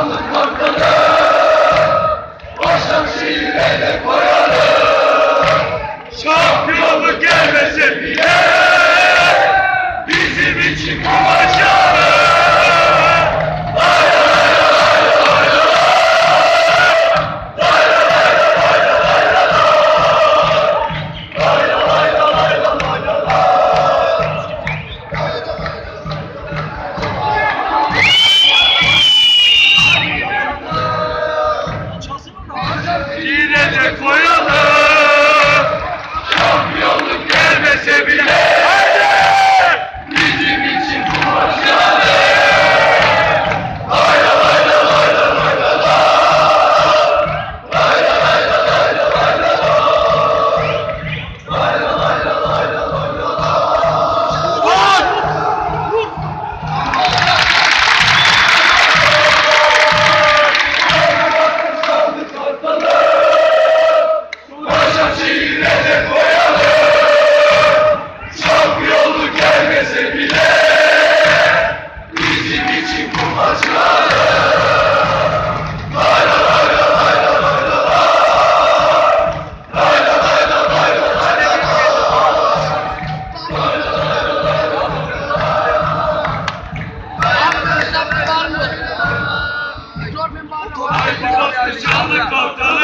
insanlık markalı Başakşehir'e de koyalı Şampiyonluk gelmesin bile Bizim için kalan Jordan Barlow. Jordan Barlow.